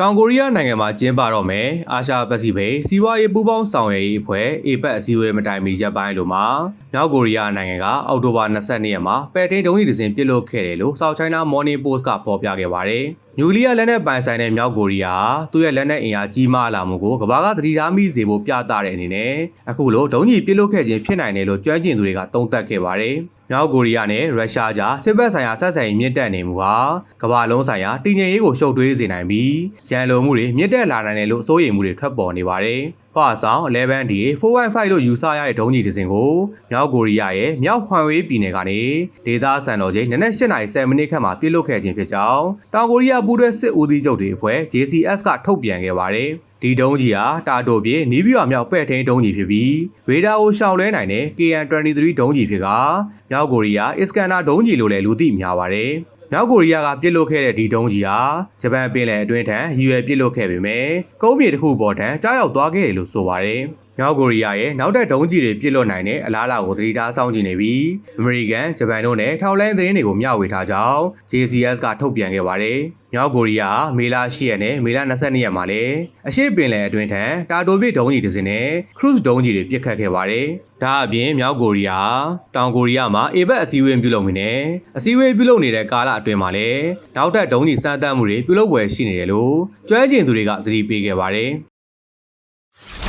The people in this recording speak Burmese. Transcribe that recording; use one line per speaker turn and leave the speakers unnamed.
တောင်ကိုရီးယားနိုင်ငံမှာကျင်းပတော့မယ်အာရှပစိဖိတ်စီးပွားရေးပူးပေါင်းဆောင်ရွက်ရေးအဖွဲ့ APEC အစည်းအဝေးမတိုင်မီရက်ပိုင်းလိုမှာမြောက်ကိုရီးယားနိုင်ငံကအောက်တိုဘာ22ရက်မှာပဲ့ထိန်ဒုံးကြီးတစ်စင်ပစ်လွတ်ခဲ့တယ်လို့ South China Morning Post ကဖော်ပြခဲ့ပါတယ်။နျူကလ িয়ার လက်နက်ပိုင်ဆိုင်တဲ့မြောက်ကိုရီးယားဟာသူ့ရဲ့လက်နက်အင်အားကြီးမားလာမှုကိုကမ္ဘာကသတိထားမိစေဖို့ပြသတဲ့အနေနဲ့အခုလိုဒုံးကြီးပစ်လွတ်ခဲ့ခြင်းဖြစ်နိုင်တယ်လို့ကြွမ်းကျင်သူတွေကသုံးသပ်ခဲ့ပါတယ်။ မြောက်ကိုရီးယားနဲ့ရုရှားကြားစစ်ဘက်ဆိုင်ရာဆက်ဆံရေးမြင့်တက်နေမှုဟာကမ္ဘာလုံးဆိုင်ရာတည်ငြိမ်ရေးကိုရှုပ်ထွေးစေနိုင်ပြီးရန်လိုမှုတွေမြင့်တက်လာနိုင်တယ်လို့စိုးရိမ်မှုတွေထွက်ပေါ်နေပါတယ်။ဟွာဆောင် 11D 415လို့ယူဆရတဲ့ဒုံးကြီးတစ်စင်ကိုမြောက်ကိုရီးယားရဲ့မြောက်ဟွမ်ဝေးပြည်နယ်ကနေဒေသစံတော်ချိန်နနက်8:30မိနစ်ခန့်မှာပြစ်လွတ်ခဲ့ခြင်းဖြစ်ကြောင်းတောင်ကိုရီးယားပူးတွဲစစ်ဦးစီးချုပ်တွေအဖွဲ့ JCS ကထုတ်ပြန်ခဲ့ပါတယ်။ ဒီဒုံးကြီးဟာတာတိုပြေနီးပြူအမြောက်ပဲ့ထိန်ဒုံးကြီးဖြစ်ပြီးရေဒါကိုရှောင်လွဲနိုင်တဲ့ KN-23 ဒုံးကြီးဖြစ်ကမြောက်ကိုရီးယားအစ္စကန်နာဒုံးကြီးလို့လည်းလူသိများပါတယ်။မြောက်ကိုရီးယားကပြစ်လွတ်ခဲ့တဲ့ဒီဒုံးကြီးဟာဂျပန်ပင်လယ်အတွင်းထံရည်ရွယ်ပြစ်လွတ်ခဲ့ပေမဲ့ကုန်းမြေတစ်ခုပေါ်ထံကြားရောက်သွားခဲ့တယ်လို့ဆိုပါတယ်။မြောက်ကိုရီးယားရဲ့နောက်ထပ်ဒုံးကြီးတွေပြစ်လွတ်နိုင်တဲ့အလားအလာကိုသတိထားစောင့်ကြည့်နေပြီးအမေရိကန်၊ဂျပန်တို့နဲ့ထောက်လိုင်းသတင်းတွေကိုမျှဝေထားကြောင်း JCS ကထုတ်ပြန်ခဲ့ပါတယ်။ မြောက်ကိုရီးယားမေလ10ရက်နဲ့မေလ22ရက်မှာလည်းအရှေ့ပင်လယ်အတွင်းထံတာတိုပစ်ဒုံးကြီးတစ်စင်းနဲ့ cruise ဒုံးကြီးတွေပစ်ခတ်ခဲ့ပါတယ်။ဒါအပြင်မြောက်ကိုရီးယားတောင်ကိုရီးယားမှာအေဘက်အစည်းအဝေးပြုလုပ်နေတယ်။အစည်းအဝေးပြုလုပ်နေတဲ့ကာလအတွင်းမှာလည်းနောက်ထပ်ဒုံးကြီးစမ်းသပ်မှုတွေပြုလုပ်ဝယ်ရှိနေတယ်လို့ကျွမ်းကျင်သူတွေကသတိပေးခဲ့ပါတယ်။